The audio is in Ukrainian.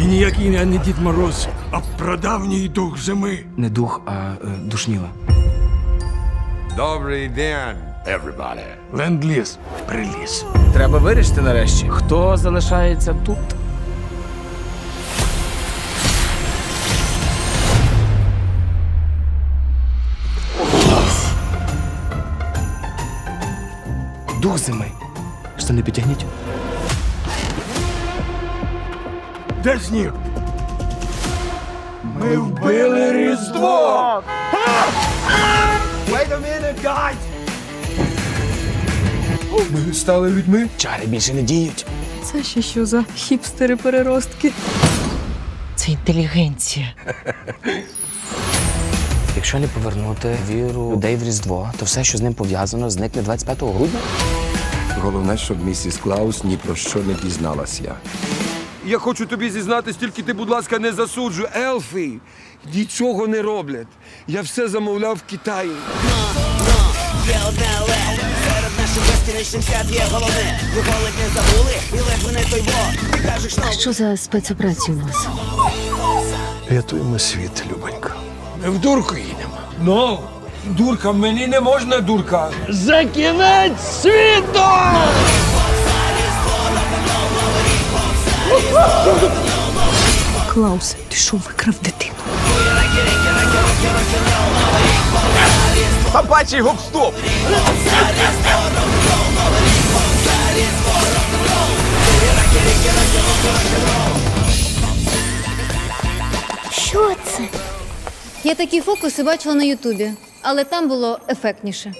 І ніякий я не Дід Мороз, а прадавній дух зими. Не дух, а е, душніла. Добрий день, everybody. Ленд-ліз приліз. Треба вирішити нарешті, хто залишається тут. Дух зими. Штани підтягніть. Де сніг? Ми вбили Різдво! Wait a minute, guys! Ми стали людьми? Чари більше не діють. Це ще що за хіпстери-переростки? Це інтелігенція. Якщо не повернути віру людей в Різдво, то все, що з ним пов'язано, зникне 25 грудня. Головне, щоб місіс Клаус ні про що не дізналася. Я хочу тобі зізнатись, тільки ти, будь ласка, не засуджуй. Елфи нічого не роблять. Я все замовляв в Китаї. Є одне але серед наших свят є головне. Ніколи не забули, і ледве не той бо. Ти кажеш, Що за спецоперація у вас? Рятуємо світ, Любонька. Ми в дурку їдемо. Ну, дурка, мені не можна дурка. За кінець світу! Клаус, ти що викрав дитину? Собачий гоп-стоп! Що це? Я такі фокуси бачила на Ютубі, але там було ефектніше.